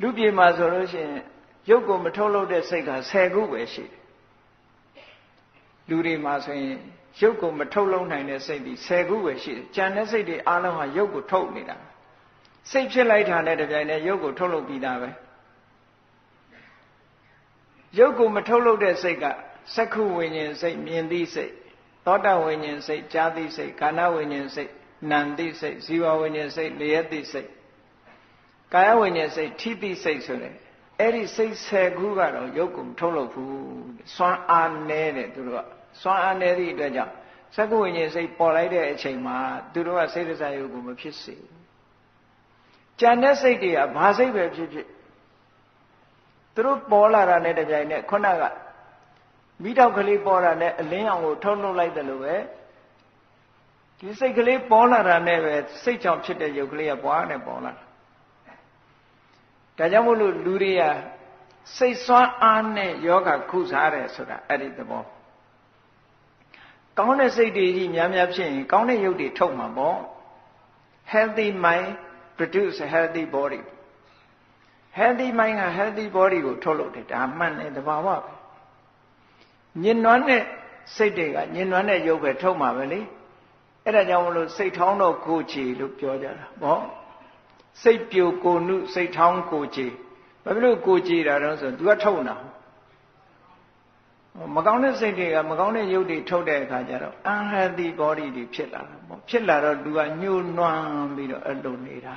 လူပြေမှာဆိုလို့ရှိရင်ရုပ်ကိုမထုတ်လုပ်တဲ့စိတ်က10ခုပဲရှိတယ်လူတွေမှာဆိုရင်ရုပ်ကိုမထုတ်လုပ်နိုင်တဲ့စိတ်ဒီ10ခုပဲရှိတယ်ကြံတဲ့စိတ်တွေအားလုံးဟာရုပ်ကိုထုတ်နေတာစိတ်ဖြစ်လိုက်တာနဲ့တပြိုင်တည်းရုပ်ကိုထုတ်လုပ်ပြီးသားပဲရုပ်ကိုမထုတ်လုပ်တဲ့စိတ်ကစက္ခုဝိညာဉ်စိတ်မြင်သိစိတ်သောတာဝိညာဉ်စိတ်ကြားသိစိတ်ကာဏဝိညာဉ်စိတ်နာမ်သိစိတ်ဇီဝဝိညာဉ်စိတ်လျက်သိစိတ် ကာယဝိညာဉ်စိတ်ထိသိစိတ်ဆိုတဲ့အဲ့ဒီစိတ်ဆယ်ခုကတော့ရုပ်ကိုမထုတ်လုပ်ဘူးစွမ်းအားနည်းတယ်သူတို့ကစွမ်းအားနည်းသည့်အတွက်ကြောင့်စက္ကဝိညာဉ်စိတ်ပေါ်လိုက်တဲ့အချိန်မှာသူတို့ကစိတ်တစားယုတ်ကိုမဖြစ်စေဘူးကြံတဲ့စိတ်တွေကဘာစိတ်ပဲဖြစ်ဖြစ်သူတို့ပေါ်လာတာနဲ့တပြိုင်နက်ခုနကမိတော့ကလေးပေါ်တာနဲ့အလင်းအောင်ကိုထုတ်လုပ်လိုက်တယ်လို့ပဲဒီစိတ်ကလေးပေါ်လာတာနဲ့ပဲစိတ်ကြောင့်ဖြစ်တဲ့ယုတ်ကလေးကပွားနဲ့ပေါ်လာတာ ဒါကြောင့်မို့လို့လူတွေကစိတ်ဆွမ်းအားနဲ့ယောဂခုစားတယ်ဆိုတာအဲ့ဒီသဘောကောင်းတဲ့စိတ်တွေကြီးများများဖြစ်ရင်ကောင်းတဲ့ယုတ်တွေထုတ်မှာပေါ့ healthy mind produce a healthy body healthy mind က healthy body ကိုထုတ်လုပ်တယ်ဒါမှန်တယ်တဘာဝပဲညင်နွမ်းတဲ့စိတ်တွေကညင်နွမ်းတဲ့ယုတ်ပဲထုတ်မှာပဲလေအဲ့ဒါကြောင့်မလို့စိတ်ထောင်းတော့ကိုချီလို့ပြောကြတာဗော စိတ်ပြိုကိုနုစိတ်ထောင်းကိုချီဘာဖြစ်လို့ကိုချီတာတော့ဆို तू ကထုတ်တာမကောင်းတဲ့စိတ်တွေကမကောင်းတဲ့ယုတ်တွေထုတ်တဲ့အခါကျတော့ unhealthy body တွေဖြစ်လာတာပေါ့ဖြစ်လာတော့ तू ကညှိုးနွမ်းပြီးတော့အဲ့လိုနေတာ